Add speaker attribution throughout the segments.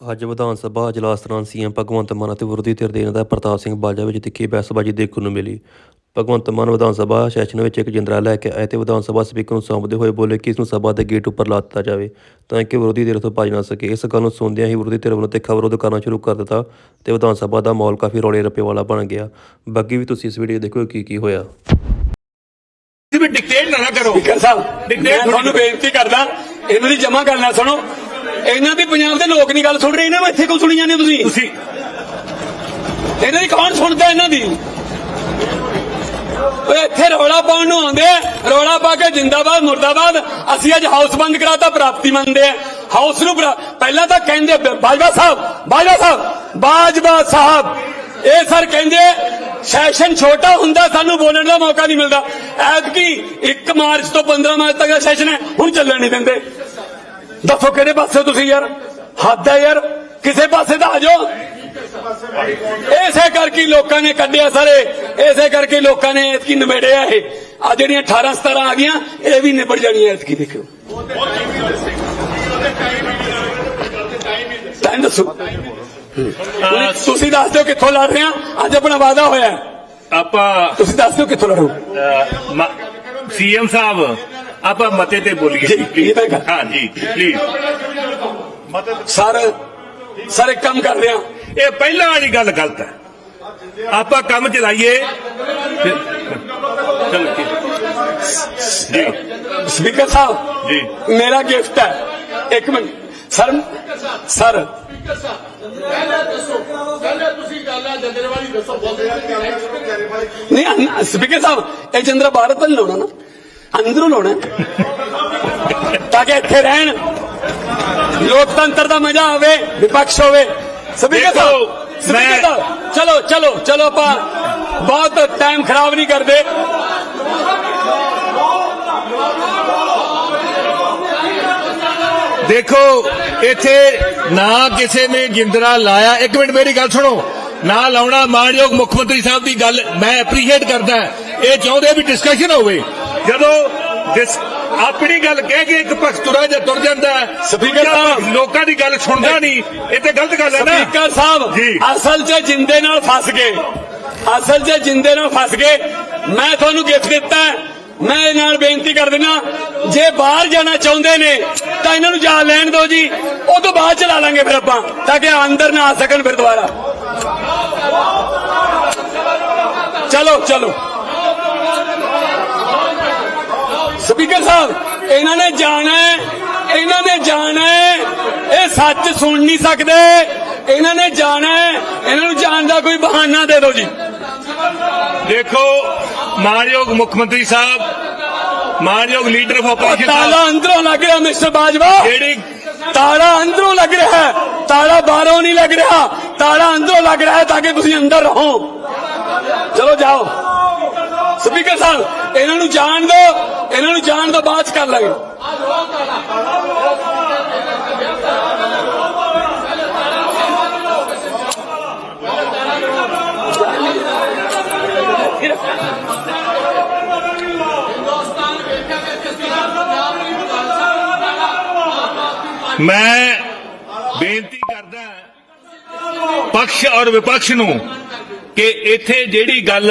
Speaker 1: ਅੱਜ ਵਿਧਾਨ ਸਭਾ ਅਜਲਾਸ ਦੌਰਾਨ ਸੀਐਮ ਭਗਵੰਤ ਮਾਨ ਅਤੇ ਵਿਰੋਧੀ ਧਿਰ ਦੇ ਨੇਤਾ ਪ੍ਰਤਾਪ ਸਿੰਘ ਬਾਜਵਾ ਵਿੱਚ ਤਿੱਖੀ ਬਹਿਸਬਾਜ਼ੀ ਦੇਖਣ ਨੂੰ ਮਿਲੀ। ਭਗਵੰਤ ਮਾਨ ਵਿਧਾਨ ਸਭਾ ਸੈਸ਼ਨ ਵਿੱਚ ਇੱਕ ਜਿੰਦਰਾ ਲੈ ਕੇ ਆਏ ਤੇ ਵਿਧਾਨ ਸਭਾ ਸਪੀਕਰ ਨੂੰ ਸੌਂਪਦੇ ਹੋਏ ਬੋਲੇ ਕਿ ਇਸ ਨੂੰ ਸਭਾ ਦੇ ਗੇਟ ਉੱਪਰ ਲਾ ਦਿੱਤਾ ਜਾਵੇ ਤਾਂ ਕਿ ਵਿਰੋਧੀ ਧਿਰ ਤੋਂ ਭੱਜ ਨਾ ਸਕੇ। ਇਸ ਗੱਲ ਨੂੰ ਸੁਣਦਿਆਂ ਹੀ ਵਿਰੋਧੀ ਧਿਰ ਵੱਲੋਂ ਤਿੱਖਾ ਵਿਰੋਧ ਕਰਨਾ ਸ਼ੁਰੂ ਕਰ ਦਿੱਤਾ ਤੇ ਵਿਧਾਨ ਸਭਾ ਦਾ ਮਾਹੌਲ ਕਾਫੀ ਰੌਲੇ ਰੱਪੇ ਵਾਲਾ ਬਣ ਗਿਆ। ਬਾਕੀ ਵੀ ਤੁਸੀਂ ਇਸ ਵੀਡੀਓ ਦੇਖੋ ਕੀ ਕੀ ਹੋਇਆ।
Speaker 2: ਤੁਸੀਂ ਵੀ ਡਿਕਟੇਟ ਨਾ ਨਾ ਕਰੋ।
Speaker 3: ਸਪੀਕਰ ਸਾਹਿਬ
Speaker 2: ਡਿਕਟੇਟ
Speaker 3: ਤੁਹਾਨੂੰ ਬੇਨਤੀ ਕਰਦਾ ਇਹਨਾਂ ਦੀ ਜਮਾ ਕਰਨਾ ਸੁਣੋ। ਇਹਨਾਂ ਦੀ ਪੰਜਾਬ ਦੇ ਲੋਕ ਨਹੀਂ ਗੱਲ ਸੁਣ ਰਹੇ ਇਹਨਾਂ ਨੂੰ ਇੱਥੇ ਕਿਉਂ ਸੁਣੀ ਜਾਂਦੇ ਤੁਸੀਂ?
Speaker 2: ਤੁਸੀਂ।
Speaker 3: ਇਹਨਾਂ ਦੀ ਕੌਣ ਸੁਣਦਾ ਇਹਨਾਂ ਦੀ? ਓਏ ਇੱਥੇ ਰੌਲਾ ਪਾਉਣ ਨੂੰ ਆਉਂਦੇ ਰੌਲਾ ਪਾ ਕੇ ਜਿੰਦਾਬਾਦ ਮੁਰਦਾਬਾਦ। ਅਸੀਂ ਅੱਜ ਹਾਊਸ ਬੰਦ ਕਰਾਤਾ ਪ੍ਰਾਪਤੀ ਮੰਨਦੇ ਆ। ਹਾਊਸ ਨੂੰ ਪਹਿਲਾਂ ਤਾਂ ਕਹਿੰਦੇ ਬਾਜਵਾ ਸਾਹਿਬ ਬਾਜਵਾ ਸਾਹਿਬ ਬਾਜਵਾ ਸਾਹਿਬ। ਇਹ ਸਰ ਕਹਿੰਦੇ ਸੈਸ਼ਨ ਛੋਟਾ ਹੁੰਦਾ ਸਾਨੂੰ ਬੋਲਣ ਦਾ ਮੌਕਾ ਨਹੀਂ ਮਿਲਦਾ। ਐਤਕੀ 1 ਮਾਰਚ ਤੋਂ 15 ਮਾਰਚ ਤੱਕ ਦਾ ਸੈਸ਼ਨ ਹੈ ਹੁਣ ਚੱਲਣ ਨਹੀਂ ਦਿੰਦੇ। ਦੱਸੋ ਕਿਹੜੇ ਪਾਸੇ ਹੋ ਤੁਸੀਂ ਯਾਰ? ਹੱਦ ਹੈ ਯਾਰ। ਕਿਸੇ ਪਾਸੇ ਤਾਂ ਆ ਜਾਓ। ਇਸੇ ਕਰਕੇ ਹੀ ਲੋਕਾਂ ਨੇ ਕੱਢਿਆ ਸਾਰੇ। ਇਸੇ ਕਰਕੇ ਹੀ ਲੋਕਾਂ ਨੇ ਐਤਕੀ ਨਿਬੇੜਿਆ ਇਹ। ਆ ਜਿਹੜੀਆਂ 18 17 ਆ ਗਈਆਂ ਇਹ ਵੀ ਨਿਬੜ ਜਾਣੀਆਂ ਐਤਕੀ ਦੇਖਿਓ। ਟਾਈਮ ਦੱਸੋ। ਹੁਣ ਤੁਸੀਂ ਦੱਸ ਦਿਓ ਕਿੱਥੋਂ ਲੜ ਰਹੇ ਆ? ਅੱਜ ਆਪਣਾ ਵਾਅਦਾ ਹੋਇਆ। ਹੈ।
Speaker 2: ਆਪਾਂ
Speaker 3: ਤੁਸੀਂ ਦੱਸ ਦਿਓ ਕਿੱਥੋਂ ਲੜੋ।
Speaker 2: ਸੀਐਮ ਸਾਹਿਬ ਆਪਾਂ ਮਤੇ ਤੇ ਬੋਲੀਏ
Speaker 3: ਜੀ, ਜੀ, ਮੈਂ ਕਰ-
Speaker 2: ਹਾਂ ਜੀ ਪਲੀਜ਼
Speaker 3: ਸਰ ਸਰ ਇੱਕ ਕੰਮ ਕਰ ਰਿਹਾ
Speaker 2: ਇਹ ਪਹਿਲਾਂ ਵਾਲੀ ਗੱਲ ਗਲਤ ਹੈ ਆਪਾਂ ਕੰਮ ਚਲਾਈਏ ਫਿਰ- ਚਲੋ ਜੀ ਜੀ
Speaker 3: ਸਪੀਕਰ ਸਾਹਿਬ
Speaker 2: ਜੀ
Speaker 3: ਮੇਰਾ ਗਿਫਟ ਹੈ ਇੱਕ ਮਿੰਟ ਸਰ ਸਰ ਨਹੀਂ ਸਪੀਕਰ ਸਾਹਿਬ ਇਹ ਚੰਦਰਾ ਭਾਰਤ ਵੱਲ ਲਾਉਣਾ ਨਾ ਅੰਦਰੋਂ ਲਾਉਣਾ ਤਾਂ ਕਿ ਇੱਥੇ ਰਹਿਣ। ਲੋਕਤੰਤਰ ਦਾ ਮਜ਼ਾ ਆਵੇ ਵਿਪਕਸ਼ ਹੋਵੇ। ਸਪੀਕਰ ਸਾਹਿਬ ਸਪੀਕਰ ਸਾਹਿਬ ਚਲੋ ਚਲੋ ਚਲੋ ਆਪਾਂ ਬਹੁਤ ਟਾਈਮ ਖਰਾਬ ਨਹੀਂ ਕਰਦੇ।
Speaker 2: ਦੇਖੋ ਇੱਥੇ ਨਾ ਕਿਸੇ ਨੇ ਜਿੰਦਰਾ ਲਾਇਆ। ਇੱਕ ਮਿੰਟ ਮੇਰੀ ਗੱਲ ਸੁਣੋ। ਨਾ ਲਾਉਣਾ ਮਾਨਯੋਗ ਮੁੱਖ ਮੰਤਰੀ ਸਾਹਿਬ ਦੀ ਗੱਲ ਮੈਂ ਐਪਰੀਸ਼ੀਏਟ ਕਰਦਾ। ਇਹ ਚਾਹੁੰਦੇ ਵੀ ਡਿਸਕਸ਼ਨ ਹੋਵੇ। ਜਦੋਂ ਡਿਸ- ਆਪਣੀ ਗੱਲ ਕਹਿ ਕੇ ਇੱਕ ਪੱਖ ਤੁਰਾ ਜਾਂ ਤੁਰ ਜਾਂਦਾ ਜਾਂ
Speaker 3: ਸਾਹਿਬ।
Speaker 2: ਲੋਕਾਂ ਦੀ ਗੱਲ ਸੁਣਦਾ ਨਹੀਂ ਇਹ ਤੇ ਗਲਤ ਗੱਲ ਹੈ ਨਾ
Speaker 3: ਸਪੀਕਰ ਸਾਹਿਬ। ਅਸਲ 'ਚ ਜਿੰਦੇ ਨਾਲ ਫਸ ਗਏ ਅਸਲ 'ਚ ਜਿੰਦੇ ਨਾਲ ਫਸ ਗਏ ਮੈਂ ਤੁਹਾਨੂੰ ਗਿਫਟ ਦਿੱਤਾ। ਮੈਂ ਇਹ ਨਾਲ ਬੇਨਤੀ ਕਰ ਦਿੰਦਾ ਜੇ ਬਾਹਰ ਜਾਣਾ ਚਾਹੁੰਦੇ ਨੇ ਤਾਂ ਇਹਨਾਂ ਨੂੰ ਜਾ ਲੈਣ ਦਿਓ ਜੀ ਉਹ ਤੋਂ ਬਾਅਦ ਚਲਾ ਲਾਂਗੇ ਫਿਰ ਆਪਾਂ ਤਾਂ ਕਿ ਅੰਦਰ ਨਾ ਆ ਸਕਣ ਫਿਰ ਦੁਬਾਰਾ ਚਲੋ ਚਲੋ ਸਪੀਕਰ ਸਾਹਿਬ ਇਹਨਾਂ ਨੇ ਜਾਣਾ ਹੈ ਇਹਨਾਂ ਨੇ ਜਾਣਾ ਹੈ। ਇਹ ਸੱਚ ਸੁਣ ਨਹੀਂ ਸਕਦੇ। ਇਹਨਾਂ ਨੇ ਜਾਣਾ ਹੈ। ਇਹਨਾਂ ਨੂੰ ਜਾਣ ਦਾ ਕੋਈ ਬਹਾਨਾ ਦੇ ਦਿਓ ਜੀ।
Speaker 2: ਦੇਖੋ ਮਾਨਯੋਗ ਮੁੱਖ ਮੰਤਰੀ ਸਾਹਿਬ ਮਾਨਯੋਗ ਲੀਡਰ ਆਫ ਆਪੋਜੀਸ਼ਨ
Speaker 3: ਤਾਲਾ ਅੰਦਰੋਂ ਲੱਗ ਰਿਹਾ ਮਿਸਟਰ ਬਾਜਵਾ।
Speaker 2: ਜਿਹੜੀ
Speaker 3: ਤਾਲਾ ਅੰਦਰੋਂ ਲੱਗ ਰਿਹਾ ਹੈ। ਤਾਲਾ ਬਾਹਰੋਂ ਨਹੀਂ ਲੱਗ ਰਿਹਾ। ਤਾਲਾ ਅੰਦਰੋਂ ਲੱਗ ਰਿਹਾ ਹੈ ਤਾਂ ਕਿ ਤੁਸੀਂ ਅੰਦਰ ਰਹੋ। ਚਲੋ ਜਾਓ। ਸਪੀਕਰ ਸਾਹਿਬ, ਇਹਨਾਂ ਨੂੰ ਜਾਣ ਦਿਓ ਇਹਨਾਂ ਨੂੰ ਜਾਣ ਤੋਂ ਬਾਅਦ 'ਚ ਕਰ ਲਾਂਗੇ।
Speaker 2: ਮੈਂ ਬੇਨਤੀ ਕਰਦਾ ਪਕਸ਼ ਔਰ ਵਿਪਕਸ਼ ਨੂੰ, ਕਿ ਇੱਥੇ ਜਿਹੜੀ ਗੱਲ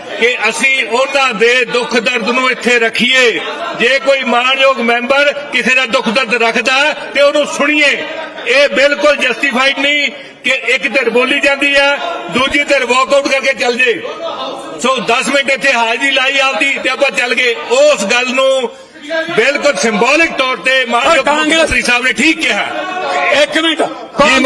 Speaker 2: ਕਿ ਅਸੀਂ ਉਹਨਾਂ ਦੇ ਦੁੱਖ ਦਰਦ ਨੂੰ ਇੱਥੇ ਰੱਖੀਏ। ਜੇ ਕੋਈ ਮਾਣਯੋਗ ਮੈਂਬਰ ਕਿਸੇ ਦਾ ਦੁੱਖ ਦਰਦ ਰੱਖਦਾ ਤੇ ਉਹਨੂੰ ਸੁਣੀਏ। ਇਹ ਬਿਲਕੁਲ ਜਸਟੀਫਾਈਡ ਨਹੀਂ ਕਿ ਇੱਕ ਧਿਰ ਬੋਲੀ ਜਾਂਦੀ ਹੈ ਦੂਜੀ ਧਿਰ ਵਾਕਆਊਟ ਕਰਕੇ ਚੱਲ ਜੇ। ਸੋ 10 ਮਿੰਟ ਇੱਥੇ ਹਾਜ਼ਰੀ ਲਾਈ ਆਪਦੀ ਤੇ ਆਪਾਂ ਚੱਲ ਗਏ। ਉਸ ਗੱਲ ਨੂੰ ਬਿਲਕੁਲ ਸਿੰਬੋਲਿਕ ਤੌਰ ਤੇ ਮਾਨਯੋਗ ਮੰਤਰੀ ਸਾਹਿਬ ਨੇ ਠੀਕ ਕਿਹਾ।
Speaker 3: ਇੱਕ ਮਿੰਟ।
Speaker 2: ਜੀ